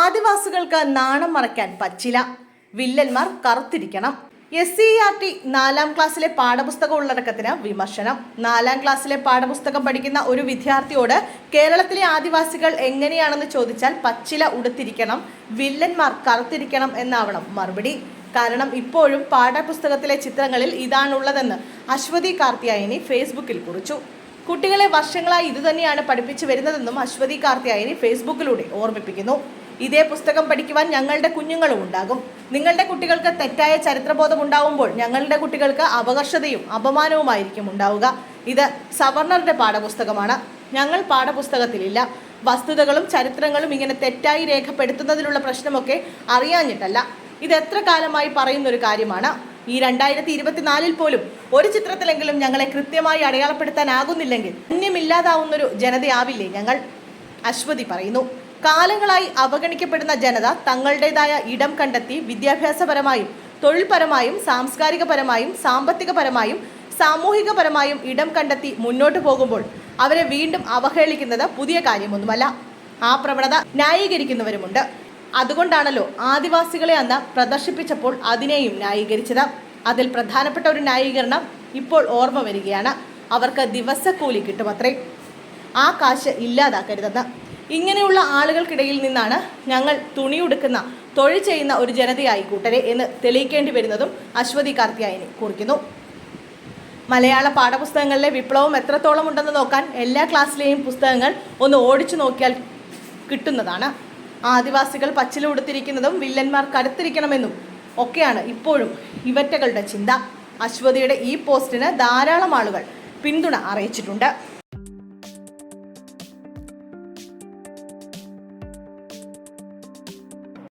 ആദിവാസികൾക്ക് നാണം മറയ്ക്കാൻ പറ്റില്ല. വില്ലന്മാർ കറുത്തിരിക്കണം. എസ് സി ആർ ടി നാലാം ക്ലാസ്സിലെ പാഠപുസ്തക ഉള്ളടക്കത്തിന് വിമർശനം. നാലാം ക്ലാസ്സിലെ പാഠപുസ്തകം പഠിക്കുന്ന ഒരു വിദ്യാർത്ഥിയോട് കേരളത്തിലെ ആദിവാസികൾ എങ്ങനെയാണെന്ന് ചോദിച്ചാൽ പച്ചില ഉടുത്തിരിക്കണം വില്ലന്മാർ കറുത്തിരിക്കണം എന്നാവണം മറുപടി. കാരണം ഇപ്പോഴും പാഠപുസ്തകത്തിലെ ചിത്രങ്ങളിൽ ഇതാണുള്ളതെന്ന് അശ്വതി കാർത്തിയായനി ഫേസ്ബുക്കിൽ കുറിച്ചു. കുട്ടികളെ വർഷങ്ങളായി ഇതുതന്നെയാണ് പഠിപ്പിച്ചു വരുന്നതെന്നും അശ്വതി കാർത്തിയായനി ഫേസ്ബുക്കിലൂടെ ഓർമ്മിപ്പിക്കുന്നു. ഇതേ പുസ്തകം പഠിക്കുവാൻ ഞങ്ങളുടെ കുഞ്ഞുങ്ങളും ഉണ്ടാകും. നിങ്ങളുടെ കുട്ടികൾക്ക് തെറ്റായ ചരിത്രബോധം ഉണ്ടാവുമ്പോൾ ഞങ്ങളുടെ കുട്ടികൾക്ക് അപകർഷതയും അപമാനവുമായിരിക്കും ഉണ്ടാവുക. ഇത് സവർണറുടെ പാഠപുസ്തകമാണ്. ഞങ്ങൾ പാഠപുസ്തകത്തിലില്ല. വസ്തുതകളും ചരിത്രങ്ങളും ഇങ്ങനെ തെറ്റായി രേഖപ്പെടുത്തുന്നതിലുള്ള പ്രശ്നമൊക്കെ അറിയാഞ്ഞിട്ടല്ല. ഇത് എത്ര കാലമായി പറയുന്നൊരു കാര്യമാണ്. ഈ രണ്ടായിരത്തി ഇരുപത്തിനാലിൽ പോലും ഒരു ചിത്രത്തിലെങ്കിലും ഞങ്ങളെ കൃത്യമായി അടയാളപ്പെടുത്താനാകുന്നില്ലെങ്കിൽ അന്യമില്ലാതാവുന്നൊരു ജനതയാവില്ലേ ഞങ്ങൾ? അശ്വതി പറയുന്നു. കാലങ്ങളായി അവഗണിക്കപ്പെടുന്ന ജനത തങ്ങളുടേതായ ഇടം കണ്ടെത്തി വിദ്യാഭ്യാസപരമായും തൊഴിൽപരമായും സാംസ്കാരികപരമായും സാമ്പത്തികപരമായും സാമൂഹികപരമായും ഇടം കണ്ടെത്തി മുന്നോട്ട് പോകുമ്പോൾ അവരെ വീണ്ടും അവഹേളിക്കുന്നത് പുതിയ കാര്യമൊന്നുമല്ല. ആ പ്രവണത ന്യായീകരിക്കുന്നവരുമുണ്ട്. അതുകൊണ്ടാണല്ലോ ആദിവാസികളെ അന്ന് പ്രദർശിപ്പിച്ചപ്പോൾ അതിനെയും ന്യായീകരിച്ചത്. അതിൽ പ്രധാനപ്പെട്ട ഒരു ന്യായീകരണം ഇപ്പോൾ ഓർമ്മ വരികയാണ്. അവർക്ക് ദിവസക്കൂലി കിട്ടുമത്രേ. ആ കാശ് ഇല്ലാതാക്കരുതെന്ന്. ഇങ്ങനെയുള്ള ആളുകൾക്കിടയിൽ നിന്നാണ് ഞങ്ങൾ തുണിയുടുക്കുന്ന തൊഴിൽ ചെയ്യുന്ന ഒരു ജനതയായി കൂട്ടരെ എന്ന് തെളിയിക്കേണ്ടി വരുന്നതും അശ്വതി കാർത്തിയായനി കുറിക്കുന്നു. മലയാള പാഠപുസ്തകങ്ങളിലെ വിപ്ലവം എത്രത്തോളം ഉണ്ടെന്ന് നോക്കാൻ എല്ലാ ക്ലാസ്സിലെയും പുസ്തകങ്ങൾ ഒന്ന് ഓടിച്ചു നോക്കിയാൽ കിട്ടുന്നതാണ്. ആദിവാസികൾ പച്ചിലുടുത്തിരിക്കുന്നതും വില്ലന്മാർ കരുത്തിരിക്കണമെന്നും ഒക്കെയാണ് ഇപ്പോഴും ഇവറ്റകളുടെ ചിന്ത. അശ്വതിയുടെ ഈ പോസ്റ്റിന് ധാരാളം ആളുകൾ പിന്തുണ അറിയിച്ചിട്ടുണ്ട്.